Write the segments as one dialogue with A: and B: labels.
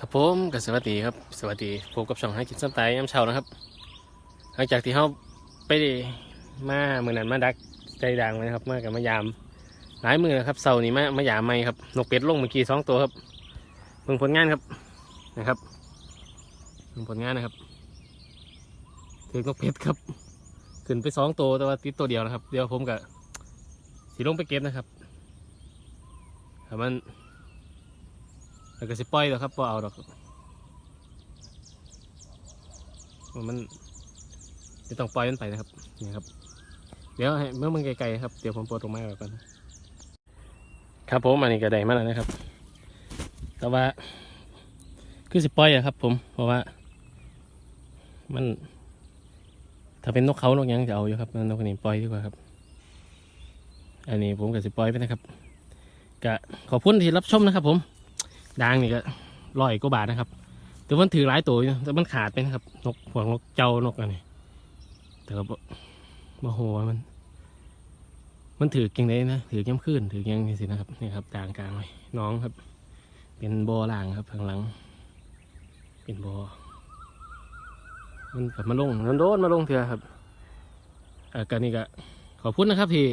A: ครับผมกับสวัสดีครับ สวัสดีพบกับช่องให้กินส้มตายยามเช้านะครับ หลังจากที่เขาไปมาเมื่อนั้นมาดักใจดังเลยครับมากับมายาม หลายมือนะครับเสาร์นี้มามายามไม่ครับนกเป็ดลงเมื่อกี้สองตัวครับเบิ่งผลงานครับนะครับเบิ่งผลงานนะครับถือนกเป็ดครับ ขึ้นไปสองตัวแต่ว่าติดตัวเดียวนะครับ เดี๋ยวผมกับสีลงไปเก็บนะครับถ้ามัน แล้วก็สิปล่อยแล้วครับพอเอาดอกมันจะต้องปล่อยมันไปนะครับนี่ครับ เดี๋ยวเมื่อมันไกลๆครับเดี๋ยวผมปลดลงมาก่อนครับผมอันนี้ก็ได้มาแล้วนะครับ แต่ว่า คือสิปล่อยอะครับ ผม เพราะว่า มัน ถ้าเป็นนกเขานกยังจะเอาอยู่ครับนกนี้ปล่อยดีกว่าครับ อันนี้ผมก็สิปล่อยไปนะครับก็ขอบคุณที่รับชมนะครับผม ด่างนี่ก็ร้อยกว่าบาทนะครับแต่มันถือหลายตัวแต่มันขาดไปนะครับ นกพวกนกเจ้านกอันนี้แต่ก็บ่โห่มัน มันถือกิ่งได้นะถือย้ำขึ้นถือยังนี่สินะครับนี่ครับด่างกลางไว้น้องครับ เป็นบอล่างครับข้างหลัง เป็นบอมันกลับมาลงมันโดนมาลงเถอะครับอ่อการนี้ก็ขอบคุณนะครับที่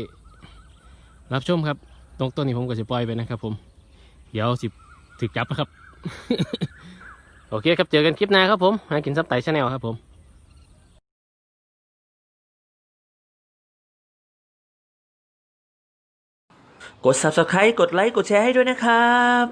A: รับชมครับนกตัวนี้ผมก็จะปล่อยไปนะครับ ผม เดี๋ยวสิ ถึกจับนะครับ โอเคครับ เจอกันคลิปหน้าครับผม หากินซับไตชาแนลครับผม
B: กด subscribe กดไลค์ กดแชร์ให้ด้วยนะครับ